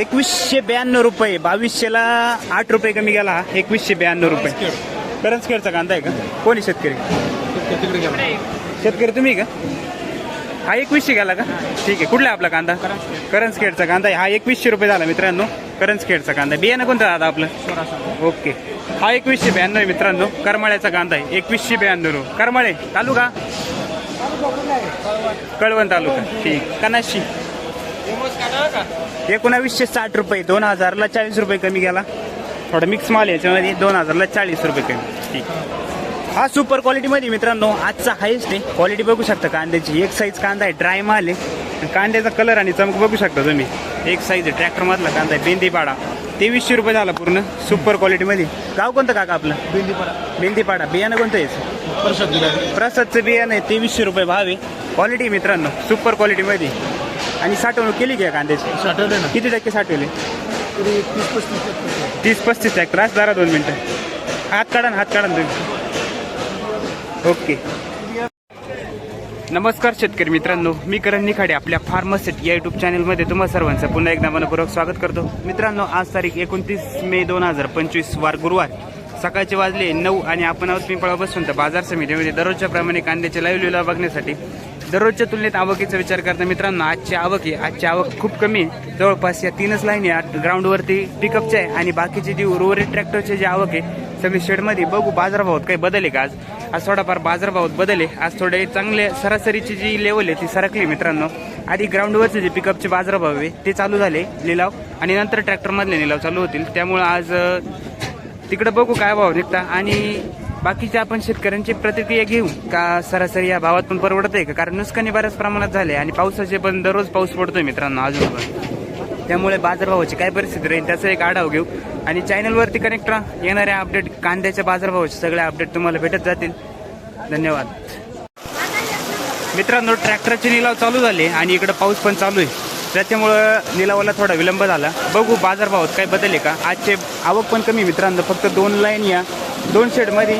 एकवीसशे ब्याण्णव रुपये. बावीसशेला आठ रुपये कमी गेला हा एकवीसशे ब्याण्णव रुपये. करंजखेडचा कांदा आहे का? कोणी शेतकरी? शेतकरी तुम्ही का? हा एकवीसशे गेला का? ठीक आहे. कुठला आपला कांदा? करंजखेडचा कांदा आहे. हा एकवीसशे रुपये झाला मित्रांनो. करंजखेडचा कांदा आहे. बियाणं कोणतं दादा आपलं? ओके. हा एकवीसशे ब्याण्णव आहे मित्रांनो. करमाळ्याचा कांदा आहे. एकवीसशे ब्याण्णव रुपये. करमाळे तालुका? कळवण तालुका. ठीक. कनाशी एकोणावीसशे साठ रुपये दोन हजारला चाळीस रुपये कमी गेला. थोडा मिक्स माल आहे याच्यामध्ये दोन हजारला चाळीस रुपये कमी. ठीक. हा सुपर क्वालिटीमध्ये मित्रांनो आजचा हायस्ट आहे. क्वालिटी बघू शकता कांद्याची. एक साईज कांदा आहे ड्राय माल आहे. कांद्याचा कलर आणि चमक बघू शकता तुम्ही. एक साईज आहे ट्रॅक्टरमधला कांदा आहे बेंदीपाडा. तेवीसशे रुपये झाला पूर्ण सुपर क्वालिटीमध्ये गाव कोणतं काका आपलं? बेंदीपाडा. बियाणं कोणतं आहे? प्रसादचं बियाणं. आहे तेवीसशे रुपये भाव आहे. क्वालिटी मित्रांनो सुपर क्वालिटीमध्ये आणि साठवणूक केली का कांद्याची? साठवले ना. किती टक्के साठवले? तरी तीस पस्तीस टक्के. तीस पस्तीस आज जरा दोन मिनटं. हात काढा ना हात काढा ना तुम्ही. ओके. नमस्कार शेतकरी मित्रांनो. मी करण निखाडे आपल्या फार्मसेट या युट्यूब चॅनलमध्ये तुम्हा सर्वांचं पुन्हा एकदा मनपूर्वक स्वागत करतो. मित्रांनो आज तारीख एकोणतीस मे दोन हजार पंचवीस वार गुरुवार. सकाळचे वाजले नऊ आणि आपण आहोत पिंपळा बसून तर बाजार समितीमध्ये. दररोजच्या प्रमाणे कांद्याचे लाईव्ह लिलाव बघण्यासाठी दररोजच्या तुलनेत आवकीचा विचार करता मित्रांनो आजची आवक आहे आजची आवक खूप कमी आहे. जवळपास या तीनच लाईन आहे ग्राउंडवरती पिकअपचे आहे. आणि बाकीचे जी उर्वरित ट्रॅक्टरचे जे आवक आहे सगळी शेडमध्ये बघू बाजारभावात काही बदल आहे का आज? आज थोडाफार बाजारभावात बदल आहे. आज थोडे चांगले सरासरीची जी लेवल आहे ती सरकली मित्रांनो. आधी ग्राउंडवरचे जे पिकअपचे बाजारभाव आहे ते चालू झाले लिलाव. आणि नंतर ट्रॅक्टरमधले लिलाव चालू होतील. त्यामुळे आज तिकडं बघू काय भाव निघता. आणि बाकीच्या आपण शेतकऱ्यांची प्रतिक्रिया घेऊ. का सरासरी या भावात पण परवडत आहे का? कारण नुकसानी बऱ्याच प्रमाणात झाले आणि पावसाचे पण दररोज पाऊस पडतोय मित्रांनो अजून पण त्यामुळे बाजारभावाची काय परिस्थिती राहील त्याचा एक आढावा घेऊ. आणि चॅनलवरती कनेक्ट राहा. येणाऱ्या अपडेट कांद्याच्या बाजारभावाचे सगळ्या अपडेट तुम्हाला भेटत जातील. धन्यवाद. मित्रांनो ट्रॅक्टरचे निलाव चालू झाले आणि इकडे पाऊस पण चालू आहे. त्याच्यामुळं निलावाला थोडा विलंब झाला. बघू बाजारभावात काय बदल आहे का? आजचे आवक पण कमी मित्रांनो. फक्त दोन लाईन या. दोन शेडमध्ये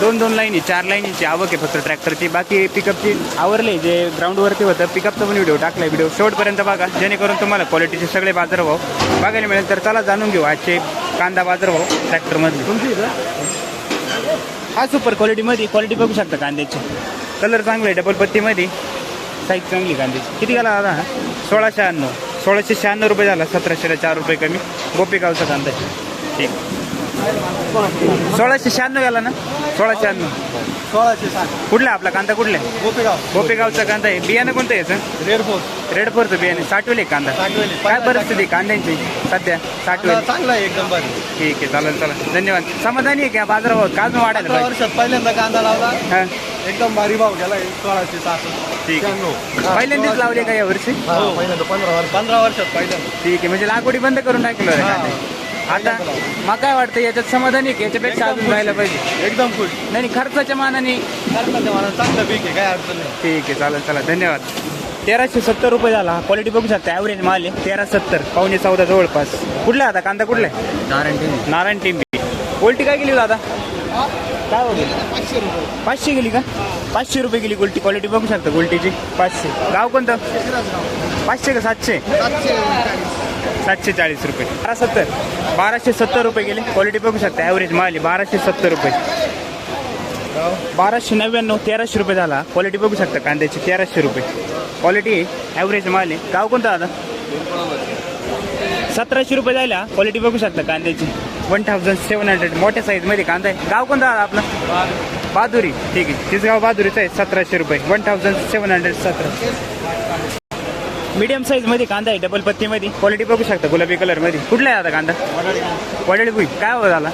दोन दोन लाईनी चार लाईनीची आवक आहे फक्त ट्रॅक्टरची बाकी पिकअपची आवरले जे ग्राउंडवरती होतं पिकअपचा पण व्हिडिओ टाकला व्हिडिओ शेवटपर्यंत बघा. जेणेकरून तुम्हाला क्वालिटीचे सगळे बाजारभाव बघायला मिळेल. तर चला जाणून घेऊ आजचे कांदा बाजारभाव ट्रॅक्टरमधले तुमची? हा सुपर क्वालिटीमध्ये क्वालिटी बघू शकता कांद्याची. कलर चांगला आहे डबल पत्तीमध्ये. साईज चांगली कांद्याची. किती गेला दादा हा? सोळा शहाण्णव सोळाशे शहाण्णव रुपये झाला सतराशेला चार रुपये कमी. गोपीगावचा कांदा ठीक. सोळाशे शहाण्णव गेला ना? सोळा शहाण्णव सोळाशे कुठला आपला कांदा? कुठला आहे? गोपेगाव गोपेगावचा कांदा आहे. बियाणं कोणतं आहे याचं? रेड फोर्स रेड फोरचं बियाणे साठवले कांदा. काय परिस्थिती कांद्यांची? सध्या साठवले. चांगला आहे एकदम भारी. ठीक आहे चालेल चला धन्यवाद. समाधानी आहे का? बाजारभाव का अजून वाढायला वर्षात पहिल्यांदा कांदा लावला. हां. एकदम भारी भाव गेला सोळाशे सहासष्ट. ठीक आहे. पहिल्यांदाच लावले का या वर्षी? हो पहिल्यांदा पंधरा वर्ष पंधरा वर्षात पहिल्यांदा. ठीक आहे म्हणजे लागवडी बंद करून टाकलं कांदे. आता मग काय वाटतं याच्यात समाधानी आहे का? याच्यापेक्षा अजून राहायला पाहिजे. एकदम खुश. नाही नाही, खर्चाच्या मानाने. खर्चाच्या मला चांगलं पीक आहे काय अडचण नाही. ठीक आहे चालेल चला धन्यवाद. तेराशे सत्तर रुपये झाला. क्वालिटी बघू शकता ॲव्हरेज माल आहे. तेरा सत्तर पावणे चौदा जवळपास. कुठला आहे आता? कांदा कुठला आहे? नारायण टिंबी उलटी काय गेली दादा? काय हो गेली पाचशे रुपये. पाचशे गेली का? पाचशे रुपये गेली गोल्टी. क्वालिटी बघू शकता गोल्टीची. पाचशे. गाव कोणतं? पाचशे का सातशे? सातशे चाळीस. रुपये. बारा सत्तर. बाराशे सत्तर रुपये गेले. क्वालिटी बघू शकता. ॲव्हरेज माल आहे. बाराशे सत्तर रुपये. बाराशे नव्याण्णव तेराशे रुपये झाला. क्वालिटी बघू शकता कांद्याची. तेराशे रुपये. क्वालिटी ॲव्हरेज माल आहे. गाव कोणतं दादा? सतराशे रुपये जायला. क्वालिटी बघू शकता कांद्याची. वन थाउजंड सेवन हंड्रेड मोठ्या साईजमध्ये कांदा आहे. गाव कोणतं आपलं? बहादुरी ठीक आहे. तीच गाव बहादुरीचं आहे सतराशे रुपये. वन थाउजंड सेवन हंड्रेड सतरा. मीडियम साईजमध्ये कांदा आहे डबल पत्तीमध्ये. क्वालिटी बघू शकता गुलाबी कलरमध्ये कुठला आहे आता कांदा? वडील भुई काय हो झाला?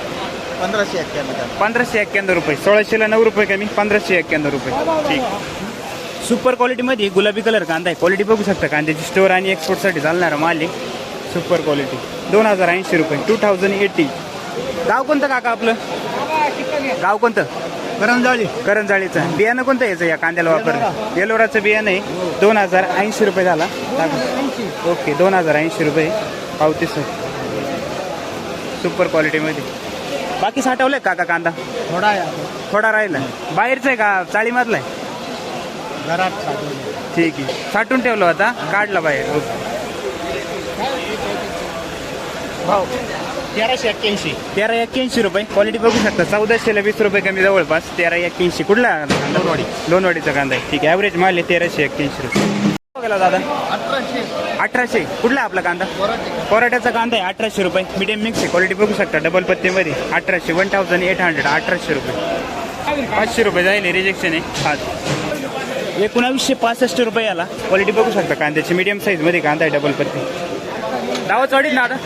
पंधराशे एक्क्याण्णव पंधराशे एक्क्याण्णव रुपये. सोळाशेला नऊ रुपये कमी पंधराशे एक्क्याण्णव रुपये. ठीक. सुपर क्वालिटीमध्ये गुलाबी कलर कांदा आहे. क्वालिटी बघू शकता कांद्याची स्टोअर आणि एक्सपोर्टसाठी चालणारा माल आहे. सुपर क्वालिटी दोन हजार ऐंशी रुपये. टू थाउजंड एटी गाव कोणतं काका आपलं? गाव कोणतं? करंजाळी. करंजाळीचं. बियाणं कोणतं याचं या कांद्याला वापरलं? येलोराचं बियाणं आहे. दोन हजार ऐंशी रुपये झाला. ओके दोन हजार ऐंशी रुपये. पावती सर. सुपर क्वालिटीमध्ये बाकी साठवलंय काका कांदा? थोडा. थोडा राहिला. बाहेरचा आहे का? चाळीमधला आहे? घरात साठवले ठीक आहे. साठवून ठेवलं होता काढला बाहेर. ओके. भाव. तेराशे एक्क्याऐंशी. तेरा एक्क्याऐंशी रुपये. क्वालिटी बघू शकता. चौदाशेला वीस रुपये कमी जवळपास. तेरा एक्क्याऐंशी. कुठला कांदा? लोणवाडी. लोणवाडीचा कांदा आहे. ठीक आहे. ॲव्हरेज माल आहे तेराशे एक्क्याऐंशी रुपये. गेला दादा. अठराशे. कुठला आहे आपला कांदा? पराठ्याचा कांदा आहे. अठराशे रुपये. मीडियम मिक्स आहे. क्वालिटी बघू शकता. डबल पत्तेमध्ये अठराशे. वन थाउजंड एट हंड्रेड अठराशे रुपये. पाचशे रुपये जाईल रिजेक्शन आहे. हाच एकोणावीसशे पासष्ट रुपये याला क्वालिटी बघू शकता. कांद्याची मीडियम साईजमध्ये कांदा आहे. डबल पत्ते. दावाचवाडी ना आता.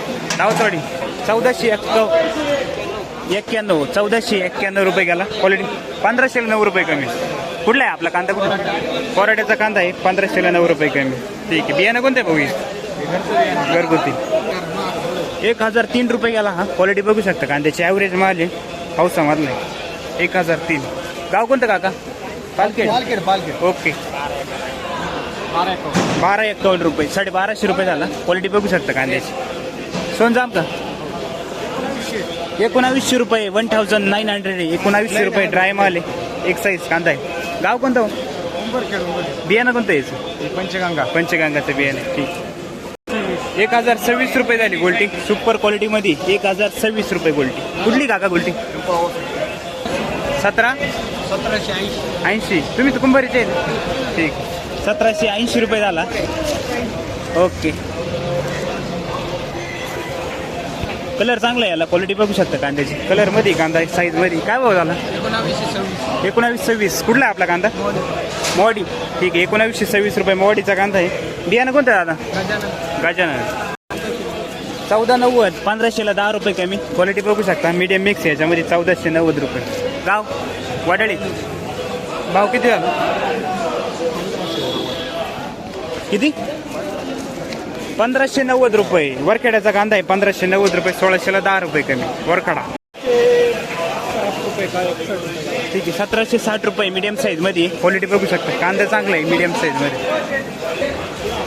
दावाचवाडी चौदाशे एक्क एक्क्याण्णव चौदाशे एक्क्याण्णव रुपये गेला. क्वालिटी पंधराशेला नऊ रुपये कमी. कुठला आहे आपला कांदा कुठला? पराठ्याचा कांदा आहे. पंधराशेला नऊ रुपये कमी. ठीक आहे. बियाणं कोणते बघू घरगुती. एक हजार तीन रुपये गेला हा. क्वालिटी बघू शकता. कांद्याची ॲव्हरेज माल आहे. पावसामधला आहे एक हजार तीन. गाव कोणतं काका? पालखेड. पालखेड पालखेड. ओके. बारा एकावन्न. रुपये. साडे बाराशे रुपये झाला. क्वालिटी बघू शकता कांद्याची. सोनजाम का? एकोणावीसशे रुपये वन थाउजंड नाईन हंड्रेड एकोणावीसशे रुपये ड्राय माल आहे. एक साईज कांदा आहे. गाव कोणतं हो? बियाणं कोणतं यायचं पंचगंगा. पंचगंगाचं बियाणं ठीक. एक हजार सव्वीस रुपये झाली गोल्टी. सुपर क्वालिटीमध्ये एक हजार सव्वीस रुपये गोल्टी. कुठली काका गोल्टी? सतरा? सतराशे ऐंशी. ऐंशी. तुम्ही कुंभारीचे ठीक. सतराशे ऐंशी रुपये झाला. ओके. कलर चांगला आहे याला क्वालिटी बघू शकता कांद्याची. कलरमध्ये कांदा साईज साईजमध्ये काय भाव झाला? एकोणावीसशे सव्वीस. एकोणावीस सव्वीस कुठला आपला कांदा? मोवाडी ठीक आहे एकोणावीसशे सव्वीस रुपये मोवाडीचा कांदा आहे. बियाणं कोणतं दादा? गजानन. चौदा नव्वद. पंधराशेला दहा रुपये कमी. क्वालिटी बघू शकता. मीडियम मिक्स याच्यामध्ये चौदाशे नव्वद रुपये. गाव? वाडळी. भाव किती झाला? किती? पंधराशे नव्वद रुपये. वरखेड्याचा कांदा आहे पंधराशे नव्वद रुपये सोळाशेला दहा रुपये कमी. वरखडा. ठीक आहे सतराशे साठ रुपये मीडियम साईजमध्ये क्वालिटी बघू शकता. कांदा चांगला आहे मीडियम साईजमध्ये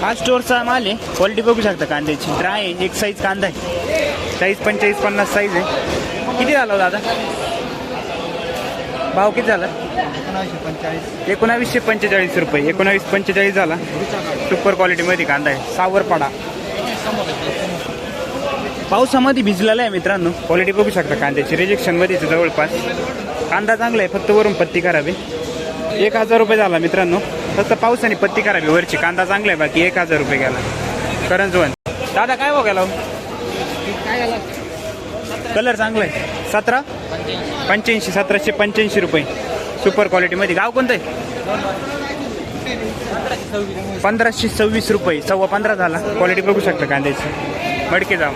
हा स्टोअरचा माल आहे क्वालिटी बघू शकता कांद्याची. ड्राय आहे एक साईज कांदा आहे. साईज पंचेचाळीस पन्नास साईज आहे. किती झाला हो दादा? भाव किती झाला? एकोणावीसशे पंचेचाळीस. एकोणावीसशे पंचेचाळीस रुपये. एकोणावीस पंचेचाळीस झाला. सुपर क्वालिटीमध्ये कांदा आहे. सावरपाडा पावसामध्ये भिजलेला आहे मित्रांनो. क्वालिटी बघू शकता कांद्याची. रिजेक्शनमध्येच जवळपास. कांदा चांगला आहे. फक्त वरून पत्ती करावी एक हजार रुपये झाला मित्रांनो. फक्त पावसाने पत्ती करावी वरची. कांदा चांगला आहे. बाकी एक हजार रुपये गेला. करंजवन दादा काय हो गेला कलर चांगला आहे सतरा? पंच्याऐंशी सतराशे पंच्याऐंशी रुपये. सुपर क्वालिटीमध्ये गाव कोणतं आहे? पंधराशे सव्वीस रुपये. सव्वा पंधरा झाला. क्वालिटी बघू शकता कांद्याची. मडके जाऊ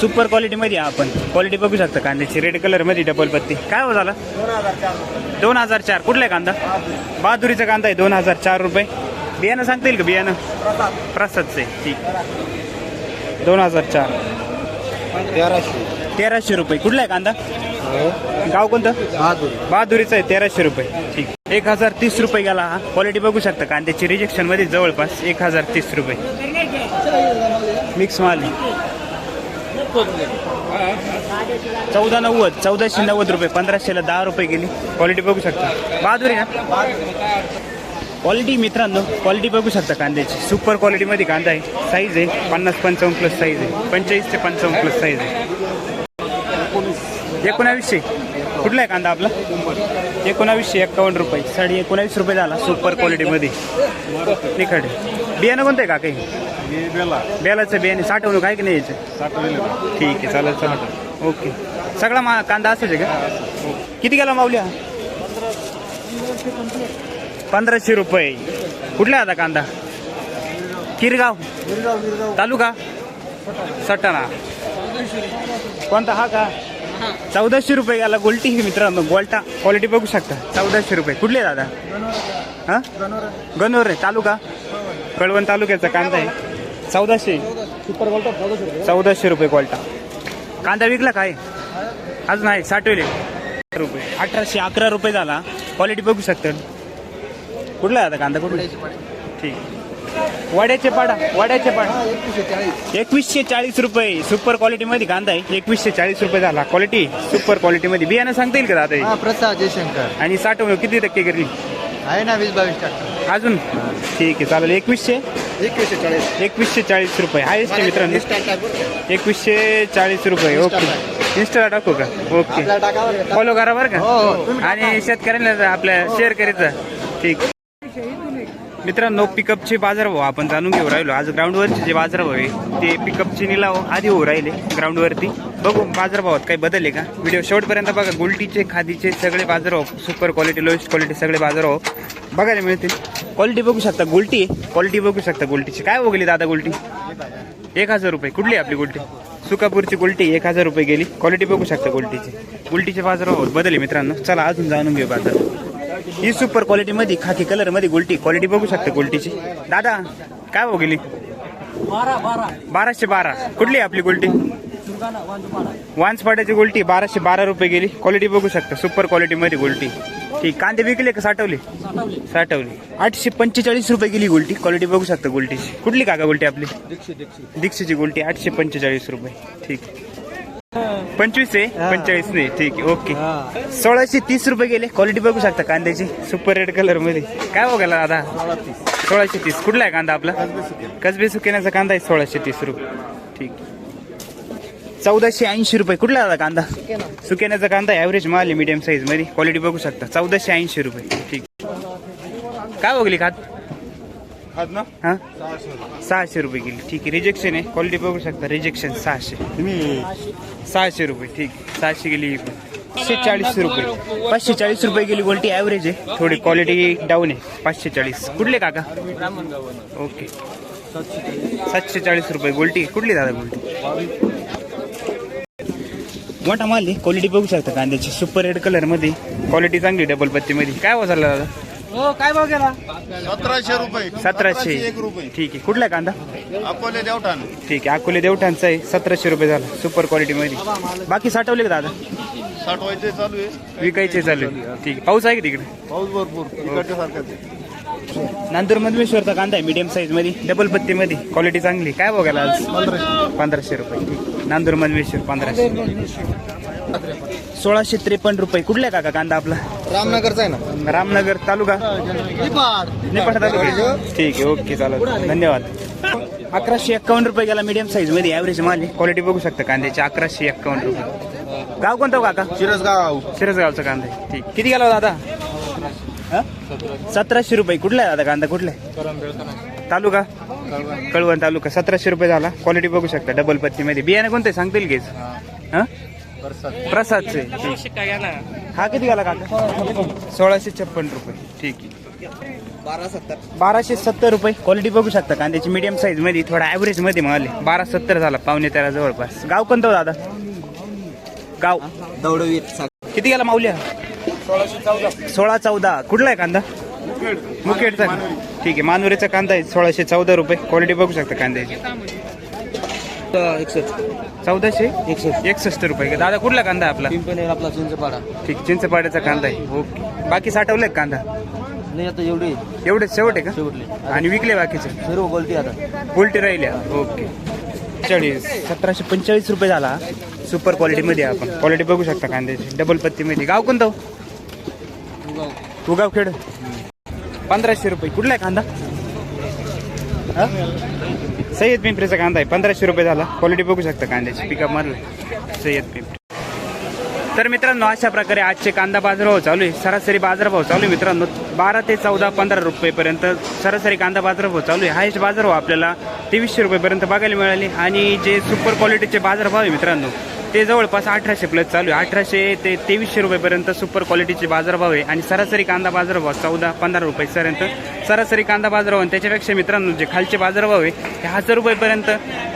सुपर क्वालिटीमध्ये आपण. क्वालिटी बघू शकता कांद्याची. रेड कलरमध्ये डबल पत्ती. काय हो झाला? दोन हजार चार. कुठला आहे कांदा? बहादुरीचा कांदा आहे. दोन हजार चार रुपये. बियाणं सांगता येईल का? बियाणं? प्रसादचे. आहे ठीक. दोन हजार चार. तेराशे. तेराशे रुपये. कुठला आहे कांदा? गाव कोणतं? बहादूर. बहादुरीचा आहे तेराशे रुपये. ठीक. एक हजार तीस रुपये गेला हा. क्वालिटी बघू शकता कांद्याची. रिजेक्शनमध्ये जवळपास एक हजार तीस रुपये. मिक्स माल चौदा नव्वद चौदाशे नव्वद रुपये. पंधराशेला दहा रुपये गेली. क्वालिटी बघू शकता. बहादुरी ना? क्वालिटी मित्रांनो क्वालिटी बघू शकता कांद्याची. सुपर क्वालिटीमध्ये कांदा आहे. साईज आहे पन्नास पंचावन्न प्लस साईज आहे. पंचेचाळीस ते पंचावन्न प्लस साईज आहे. एकोणावीसशे. कुठला आहे कांदा आपला? एकोणावीसशे एक्कावन्न रुपये. साडे एकोणावीस रुपये झाला सुपर क्वालिटीमध्ये तिखट. बियाणं कोणतं आहे का काही बेला बेलाचं बियाणे. साठवणूक आहे की नाही याचं? ठीक आहे चालेल चालेल. ओके. सगळा मा कांदा असायचे का? किती गेला माऊल्या? पंधराशे रुपये. कुठला आहे आता कांदा? किरगाव. तालुका? सटाणा. कोणता हा का? चौदाशे रुपये याला गोल्टी आहे मित्रांनो गोल्टा. क्वालिटी बघू शकता. चौदाशे रुपये. कुठले दादा? हां? गणोर. आहे तालुका? कळवण तालुक्याचा कांदा आहे. चौदाशे. सुपर गोल्टा चौदाशे रुपये गोल्टा. कांदा विकला काय? अजून आहे साठवले. रुपये. अठराशे अकरा रुपये झाला. क्वालिटी बघू शकता. कुठला दादा कांदा कुठला? ठीक. वड्याचे पाडा वड्याचे पाडा. एकवीसशे चाळीस. रुपये सुपर क्वालिटीमध्ये कांदा आहे. एकवीसशे चाळीस रुपये झाला. क्वालिटी सुपर क्वालिटीमध्ये बियाणं सांगता येईल का दादा हे? हा प्रसाद जयशंकर. आणि साठवणूक किती टक्के करेल? आहे ना वीस बावीस टक्के. अजून? ठीक आहे चालेल. एकवीसशे? एकवीसशे चाळीस. एकवीसशे चाळीस रुपये. हायस्ट मित्रांनो. एकवीसशे चाळीस रुपये. ओके इंस्टाला टाकू का? ओके फॉलो करा बरं का? आणि शेतकऱ्यांना आपल्या शेअर करायचं ठीक. मित्रांनो पिकअपचे बाजारभाव आपण जाणून घेऊ राहिलो. आज ग्राउंडवरचे जे बाजारभाव आहे ते पिकअपचे निलाव आधी होऊ राहिले ग्राउंडवरती बघू बाजारभावात काही बदल आहे का? व्हिडिओ शेवटपर्यंत बघा गुलटीचे खादीचे सगळे बाजारभाव सुपर क्वालिटी लोएस्ट क्वालिटी सगळे बाजारभाव बघायला मिळतील. क्वालिटी बघू शकता गुलटी क्वालिटी बघू शकता गुलटीची. काय बघली दादा गुलटी? एक हजार रुपये. कुठली आहे आपली गुलटी? सुकापूरची गुलटी एक हजार रुपये गेली. क्वालिटी बघू शकता गुलटीची. गुलटीचे बाजारभाव बदलले मित्रांनो. चला अजून जाणून घेऊ बाजार ही सुपर क्वालिटी मध्ये खाकी कलरमध्ये गुलटी. क्वालिटी बघू शकता गुलटीची. दादा काय भाव गेली? बाराशे बारा. कुठली आपली गुलटी? वांसपाड्याची गुलटी बाराशे बारा रुपये गेली. क्वालिटी बघू शकता सुपर क्वालिटी मध्ये गुलटी. ठीक कांदे विकले का साठवले? साठवले. आठशे पंचेचाळीस रुपये गेली गुलटी. क्वालिटी बघू शकता गुलटीची. कुठली काका गुलटी आपली? दीक्षेची गुलटी आठशे पंचेचाळीस रुपये. ठीक. पंचवीस आहे पंचेचाळीस नाही. ठीक आहे ओके. सोळाशे तीस रुपये गेले. क्वालिटी बघू शकता कांद्याची. सुपर रेड कलरमध्ये. काय बघायला दादा सोळाशे तीस. कुठला आहे कांदा आपला? कसबे सुकेण्याचा कांदा आहे सोळाशे तीस रुपये. ठीक चौदाशे ऐंशी रुपये. कुठला आहे दादा कांदा? सुकेण्याचा कांदा ॲव्हरेज माल आहे मीडियम साईजमध्ये. क्वालिटी बघू शकता. चौदाशे ऐंशी रुपये. ठीक काय बघली खात? हा? सहाशे रुपये. गेली. ठीक आहे. रिजेक्शन आहे. क्वालिटी बघू शकता. रिजेक्शन सहाशे. सहाशे रुपये ठीक आहे. सहाशे गेली ही पण पाचशे चाळीस रुपये. पाचशे चाळीस रुपये गेली क्वालिटी ॲव्हरेज आहे. थोडी क्वालिटी डाऊन आहे. पाचशे चाळीस कुठले काका? ओके सातशे चाळीस रुपये गोल्टी कुठली दादा गोल्टी मोठा माल आहे. क्वालिटी बघू शकता कांद्याची. सुपर रेड कलरमध्ये. क्वालिटी चांगली डबल पत्ती मध्ये काय वाजला दादा? हो काय भाव गेला? सतराशे रुपये. सतराशे. एक रुपये. ठीक आहे. कुठला आहे कांदा? अकोले देवठाण. ठीक आहे. अकोले देवठांचा आहे. सतराशे रुपये झाला. सुपर क्वालिटी मध्ये. बाकी साठवले का दादा? साठवायचे चालू आहे. विकायचे चालू आहे. ठीक आहे. पाऊस आहे का तिकडे? पाऊस भरपूर. नांदूर मधमेश्वरचा कांदा आहे. मीडियम साईजमध्ये. डबल पत्ती मध्ये. क्वालिटी चांगली. काय बघायला आज? पंधराशे. रुपये. ठीक नांदूर मधमेश्वर पंधराशे. सोळाशे त्रेपन्न रुपये. कुठल्या काका कांदा आपला? रामनगरचा आहे ना. रामनगर तालुका? निपाट तालुका. ठीक आहे ओके चालेल. धन्यवाद. अकराशे एक्कावन्न रुपये गेला मीडियम साईजमध्ये. ॲव्हरेज माल आहे. क्वालिटी बघू शकता कांद्याची. अकराशे एक्कावन्न रुपये. गाव कोणतं हो काका? शिरसगाव. शिरसगावचा कांदा आहे. ठीक. किती गेला हो दादा? हा? सतराशे रुपये. कुठला आहे दादा कांदा? कुठला आहे? तालुका? कळवण तालुका. सतराशे रुपये झाला. क्वालिटी बघू शकता. डबल पत्ती मध्ये बियाणे कोणते सांगतील घेच हा? प्रसादचे. हा किती गेला काका? सोळाशे छप्पन रुपये. ठीक आहे. बारा सत्तर. बाराशे सत्तर रुपये. क्वालिटी बघू शकता कांद्याची मीडियम साईजमध्ये थोडा ॲव्हरेजमध्ये माल आहे. बारा सत्तर झाला पावणे तेरा जवळपास. गाव कोणतं हो दादा? गाव. दौडवीर. किती गेला माऊल्या? सोळा चौदा. कुठला आहे कांदा? मुखेडचा. ठीक आहे मानुरीचा कांदा आहे सोळाशे चौदा रुपये. क्वालिटी बघू शकता कांद्याची. एकसष्ट. चौदाशे? एकसष्ट. एकसष्ट रुपये. का? दादा कुठला कांदा आहे आपला? पिंपणे आपला चिंचपाडा. ठीक चिंचपाड्याचा कांदा आहे. ओके. बाकी साठवले कांदा? नाही आता एवढी. एवढे शेवट आहे शेवटले. का आणि विकले बाकीचे? सर्व गोलटी आता. उलटी राहिल्या. ओके. चाळीस. सतराशे पंचेचाळीस रुपये झाला. सुपर क्वालिटीमध्ये आहे आपण. क्वालिटी बघू शकता कांद्याची. डबल पत्तीमध्ये गाव कोणतं? हो? उगाव. खेड पंधराशे रुपये. कुठला आहे कांदा? हा? सय्यद पिंपरीचा कांदा आहे. पंधराशे रुपये झाला. क्वालिटी बघू शकता कांद्याची. पिकअप मारलं. सय्यद पिंपरी तर मित्रांनो अशा प्रकारे आजचे कांदा बाजारभाव चालू आहे. सरासरी बाजारभाव चालू आहे मित्रांनो. बारा ते चौदा पंधरा रुपयेपर्यंत सरासरी कांदा बाजारभाव चालू आहे. हायस्ट बाजारभाव आपल्याला तेवीसशे रुपयेपर्यंत बघायला मिळाले. आणि जे सुपर क्वालिटीचे बाजारभाव आहे मित्रांनो ते जवळपास अठराशे प्लस चालू आहे. अठराशे ते तेवीसशे रुपयेपर्यंत सुपर क्वालिटीचे बाजारभाव आहे. आणि सरासरी कांदा बाजारभाव चौदा पंधरा रुपयेपर्यंत सरासरी. कांदा बाजारभाव आणि त्याच्यापेक्षा मित्रांनो जे खालचे बाजारभाव आहे ते हजार रुपयेपर्यंत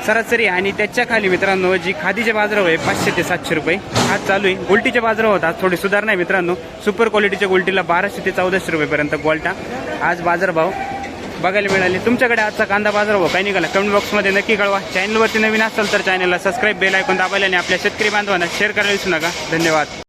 सरासरी आणि त्याच्याखाली मित्रांनो जी खादीचे बाजारभाव आहे पाचशे ते सातशे रुपये. आज चालू आहे. गोल्टीचे बाजारभाव आज थोडी सुधारणा आहे मित्रांनो. सुपर क्वालिटीच्या गोल्टीला बाराशे ते चौदाशे रुपयेपर्यंत गोल्टा आज बाजारभाव बघायला मिळाले. तुमच्याकडे आजचा कांदा बाजार हो, बाजारभाव काय निघाला. कमेंट बॉक्समध्ये नक्की कळवा. चॅनलवरती नवीन असाल तर चॅनलला सबस्क्राईब बेल ऐकून दाबायला आणि आपल्या शेतकरी बांधवांना शेअर करायला विसरू नका. धन्यवाद.